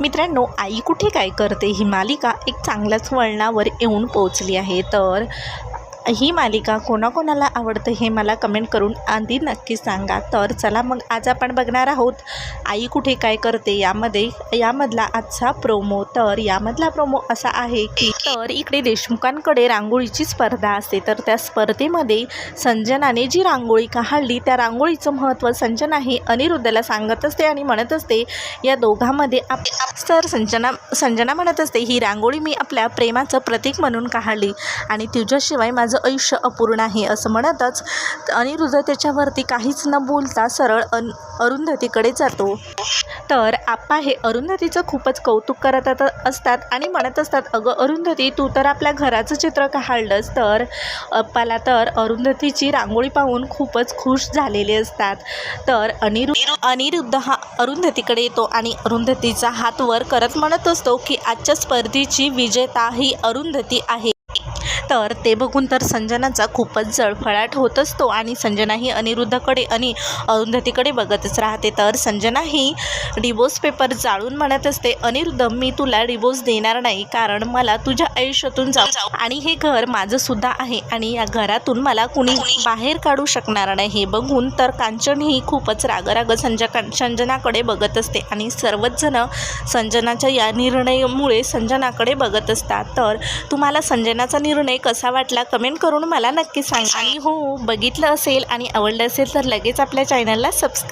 मित्रांनो आई कुठे काय करते ही मालिका एक चांगल्याच वळणावर येऊन पोहोचली आहे. तर ही मालिका कोणाकोणाला आवडतं हे मला कमेंट करून आधी नक्की सांगा. तर चला मग आज आपण बघणार आहोत आई कुठे काय करते यामध्ये यामधला आजचा प्रोमो तर यामधला प्रोमो असा आहे की तर इकडे देशमुखांकडे रांगोळीची स्पर्धा असते. तर त्या स्पर्धेमध्ये संजनाने जी रांगोळी काढली त्या रांगोळीचं महत्त्व संजना हे अनिरुद्धला सांगत असते आणि म्हणत असते या दोघांमध्ये आप तर संजना संजना म्हणत असते ही रांगोळी मी आपल्या प्रेमाचं प्रतीक म्हणून काढली आणि तुझ्याशिवाय माझं आयुष्य अपूर्ण आहे असं म्हणतच अनिरुद्ध त्याच्यावरती काहीच न बोलता सरळ अन अरुंधतीकडे जातो. तर आप्पा हे अरुंधतीचं खूपच कौतुक करत असतात आणि म्हणत असतात अगं अरुंधती तू तर आपल्या घराचं चित्र काढलंस तर? अप्पाला तर अरुंधतीची रांगोळी पाहून खूपच खुश झालेले असतात. तर अनिरु अनिरुद्ध हा अरुंधतीकडे येतो आणि अरुंधतीचा हात वर करत म्हणत असतो की आजच्या स्पर्धेची विजेता ही अरुंधती आहे. तर ते बघून तर संजनाचा खूपच जळफळाट होत असतो आणि संजना ही अनिरुद्धकडे आणि अरुंधतीकडे बघतच राहते. तर संजना ही डिवोर्स पेपर जाळून म्हणत असते अनिरुद्ध मी तुला डिवोर्स देणार नाही कारण मला तुझ्या आयुष्यातून जाऊ आणि हे घर माझं सुद्धा आहे आणि या घरातून मला कुणी बाहेर काढू शकणार नाही. हे बघून तर कांचन ही खूपच रागराग संजा संजनाकडे बघत असते आणि सर्वच जण संजनाच्या या निर्णयामुळे संजनाकडे बघत असतात. तर तुम्हाला संजनाचा निर्णय कसा वाटला कमेंट करून मला नक्की सांगा. आणि हो बघितलं असेल आणि आवडलं असेल तर लगेच आपल्या चॅनलला सबस्क्राईब